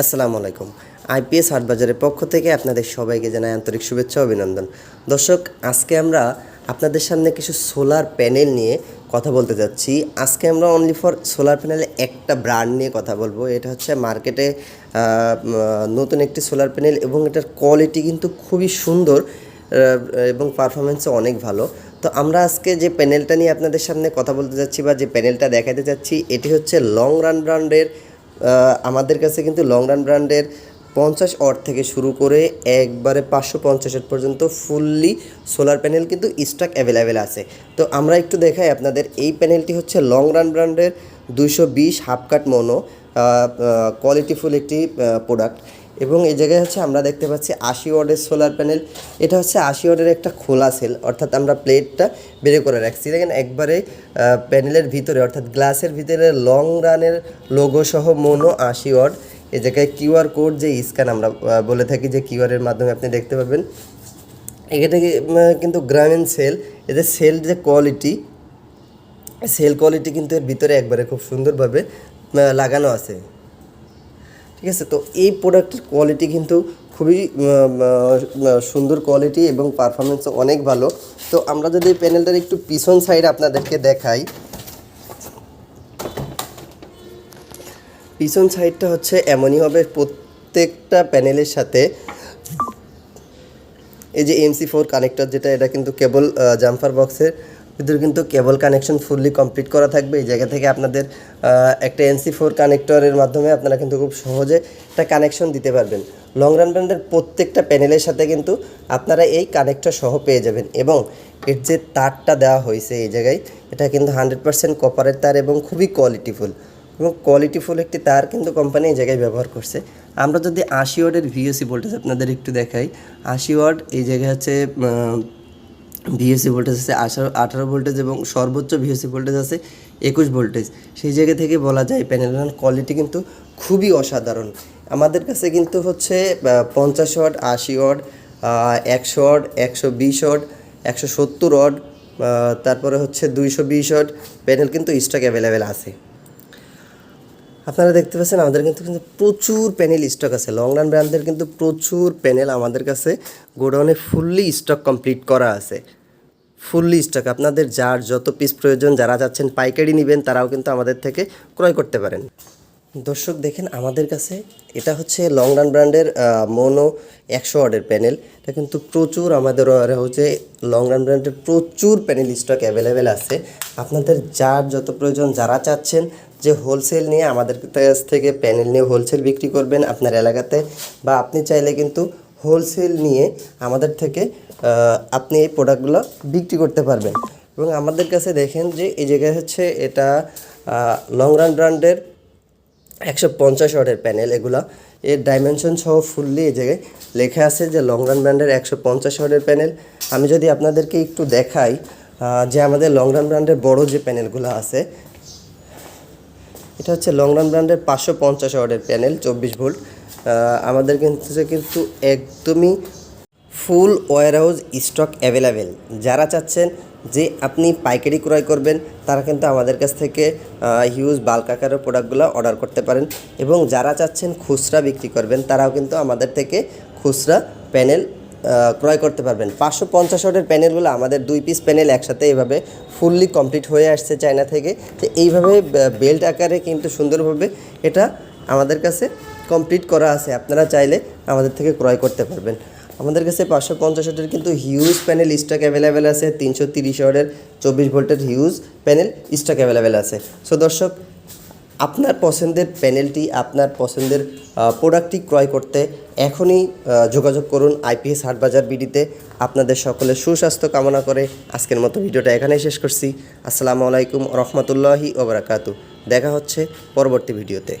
আসসালামু আলাইকুম। আইপিএস হাটবাজারের পক্ষ থেকে আপনাদের সবাইকে জানাই আন্তরিক শুভেচ্ছা অভিনন্দন। দর্শক, আজকে আমরা আপনাদের সামনে কিছু সোলার প্যানেল নিয়ে কথা বলতে যাচ্ছি। আজকে আমরা অনলি ফর সোলার প্যানেলে একটা ব্র্যান্ড নিয়ে কথা বলব। এটা হচ্ছে মার্কেটে নতুন একটি সোলার প্যানেল এবং এটার কোয়ালিটি কিন্তু খুবই সুন্দর এবং পারফরমেন্সও অনেক ভালো। তো আমরা আজকে যে প্যানেলটা নিয়ে আপনাদের সামনে কথা বলতে যাচ্ছি বা যে প্যানেলটা দেখাতে যাচ্ছি, এটি হচ্ছে লং রান ব্র্যান্ডের আমাদের কাছে কিন্তু লং রান ব্র্যান্ডের পঞ্চাশ অর থেকে শুরু করে একবারে পাঁচশো পঞ্চাশের পর্যন্ত ফুললি সোলার প্যানেল কিন্তু স্টক অ্যাভেলেবেল আছে। তো আমরা একটু দেখাই আপনাদের, এই প্যানেলটি হচ্ছে লং রান ব্র্যান্ডের দুইশো বিশ হাফ কাট মনো কোয়ালিটিফুল একটি প্রোডাক্ট এবং এই জায়গায় হচ্ছে আমরা দেখতে পাচ্ছি আশি ওয়ার্ডের সোলার প্যানেল এটা হচ্ছে আশি ওয়ার্ডের একটা খোলা সেল অর্থাৎ আমরা প্লেটটা বের করে রাখছি। দেখেন একবারে প্যানেলের ভিতরে, অর্থাৎ গ্লাসের ভিতরে লং রানের লোগো সহ মোনো আশি ওয়ার্ড এই জায়গায় কিউআর কোড যে স্ক্যান আমরা বলে থাকি যে কিউআরের মাধ্যমে আপনি দেখতে পাবেন এখানে কিন্তু গ্রামীণ সেল এদের সেল যে কোয়ালিটি সেল কোয়ালিটি কিন্তু এর ভিতরে একবারে খুব সুন্দরভাবে লাগানো আছে। ঠিক আছে? তো এই প্রোডাক্টের কোয়ালিটি কিন্তু খুবই সুন্দর কোয়ালিটি এবং পারফরমেন্সও অনেক ভালো। তো আমরা যদি প্যানেলটার একটু পিছন সাইড আপনাদেরকে দেখাই। পিছন সাইডটা হচ্ছে এমনই হবে প্রত্যেকটা প্যানেলের সাথে। এই যে এমসি ফোর কানেক্টর যেটা, এটা কিন্তু কেবল জাম্পার বক্সের ভিতরে কিন্তু কেবল কানেকশন ফুললি কমপ্লিট করা থাকবে। এই জায়গা থেকে আপনাদের একটা এনসি ফোর কানেক্টরের মাধ্যমে আপনারা কিন্তু খুব সহজে একটা কানেকশন দিতে পারবেন। লং রান ব্র্যান্ডের প্রত্যেকটা প্যানেলের সাথে কিন্তু আপনারা এই কানেক্টর সহ পেয়ে যাবেন এবং এর যে তারটা দেওয়া হয়েছে এই জায়গায়, এটা কিন্তু হান্ড্রেড পার্সেন্ট কপারের তার এবং খুবই কোয়ালিটিফুল এবং কোয়ালিটিফুল একটি তার কিন্তু কোম্পানি এই জায়গায় ব্যবহার করছে। আমরা যদি আশি ওয়ার্ডের ভিওসি ভোল্টেজ আপনাদের একটু দেখাই, আশি ওয়ার্ড এই জায়গায় হচ্ছে ভিএসসি ভোল্টেজ আছে আঠারো আঠারো ভোল্টেজ এবং সর্বোচ্চ ভিএসসি ভোল্টেজ আছে একুশ ভোল্টেজ সেই জায়গা থেকে বলা যায় প্যানেলের কোয়ালিটি কিন্তু খুবই অসাধারণ। আমাদের কাছে কিন্তু হচ্ছে পঞ্চাশ ওয়াট আশি ওয়াট একশো ওয়াট একশো বিশ ওয়াট একশো সত্তর ওয়াট তারপরে হচ্ছে দুইশো বিশ ওয়াট প্যানেল কিন্তু স্টক অ্যাভেলেবেল আছে। আপনারা দেখতে পাচ্ছেন, আমাদের কিন্তু কিন্তু প্রচুর প্যানেল স্টক আছে। লং রান ব্র্যান্ডের কিন্তু প্রচুর প্যানেল আমাদের কাছে গোডাউনে ফুললি স্টক কমপ্লিট করা আছে। ফুললি স্টক আপনাদের যার যত পিস প্রয়োজন, যারা যাচ্ছেন, পাইকারি নেবেন, তারাও কিন্তু আমাদের থেকে ক্রয় করতে পারেন। দর্শক, দেখেন আমাদের কাছে এটা হচ্ছে লং রান ব্র্যান্ডের মোনো একশো ওয়ার্ডের প্যানেল এটা কিন্তু প্রচুর আমাদের হচ্ছে লং রান ব্র্যান্ডের প্রচুর প্যানেল স্টক অ্যাভেলেবেল আছে। আপনাদের যার যত প্রয়োজন, যারা চাচ্ছেন যে হোলসেল নিয়ে আমাদের কাছ থেকে প্যানেল নিয়ে হোলসেল বিক্রি করবেন আপনার এলাকাতে, বা আপনি চাইলে কিন্তু হোলসেল নিয়ে আমাদের থেকে আপনি এই প্রোডাক্টগুলো বিক্রি করতে পারবেন। এবং আমাদের কাছে দেখেন যে এই জায়গায় হচ্ছে এটা লং রান ব্র্যান্ডের একশো পঞ্চাশ ওয়াটের প্যানেল এগুলো। এর ডাইমেনশন সহ ফুললি এই জায়গায় লেখা আছে যে লং রান ব্র্যান্ডের একশো পঞ্চাশ ওয়াটের প্যানেল আমি যদি আপনাদেরকে একটু দেখাই যে আমাদের লং রান ব্র্যান্ডের বড় যে প্যানেলগুলো আছে এটা হচ্ছে লং রান ব্র্যান্ডের পাঁচশো পঞ্চাশ ওয়াটের প্যানেল চব্বিশ ভোল্ট। আমাদের কিন্তু কিন্তু একদমই full warehouse stock available যারা চাচ্ছেন যে আপনি পাইকারি ক্রয় করবেন, তারা কিন্তু আমাদের কাছ থেকে হিউজ বাল্ক আকারের প্রোডাক্টগুলো অর্ডার করতে পারেন। এবং যারা চাচ্ছেন খুচরা বিক্রি করবেন, তারাও কিন্তু আমাদের থেকে খুচরা প্যানেল ক্রয় করতে পারবেন। পাঁচশো পঞ্চাশ ওয়াটের প্যানেলগুলো আমাদের দুই পিস প্যানেল একসাথে এইভাবে ফুললি কমপ্লিট হয়ে আসছে চায়না থেকে। তো এইভাবে বেল্ট আকারে কিন্তু সুন্দরভাবে এটা আমাদের কাছে কমপ্লিট করা আছে। আপনারা চাইলে আমাদের থেকে ক্রয় করতে পারবেন। আমাদের কাছে পাঁচশো পঞ্চাশ ওয়াটের কিন্তু হিউজ প্যানেল স্টক অ্যাভেলেবেল আছে। তিনশো তিরিশ ওয়াটের চব্বিশ ভোল্টের হিউজ প্যানেল স্টক অ্যাভেলেবেল আছে। সো দর্শক আপনার পছন্দের প্যানেলটি আপনার পছন্দের প্রোডাক্টটি ক্রয় করতে এখনই যোগাযোগ করুন আইপিএস হাটবাজার বিডিতে। আপনাদের সকলের সুস্বাস্থ্য কামনা করে আজকের মতো ভিডিওটা এখানেই শেষ করছি। আসসালামু আলাইকুম রহমতুল্লাহি ওবরাকাতু দেখা হচ্ছে পরবর্তী ভিডিওতে।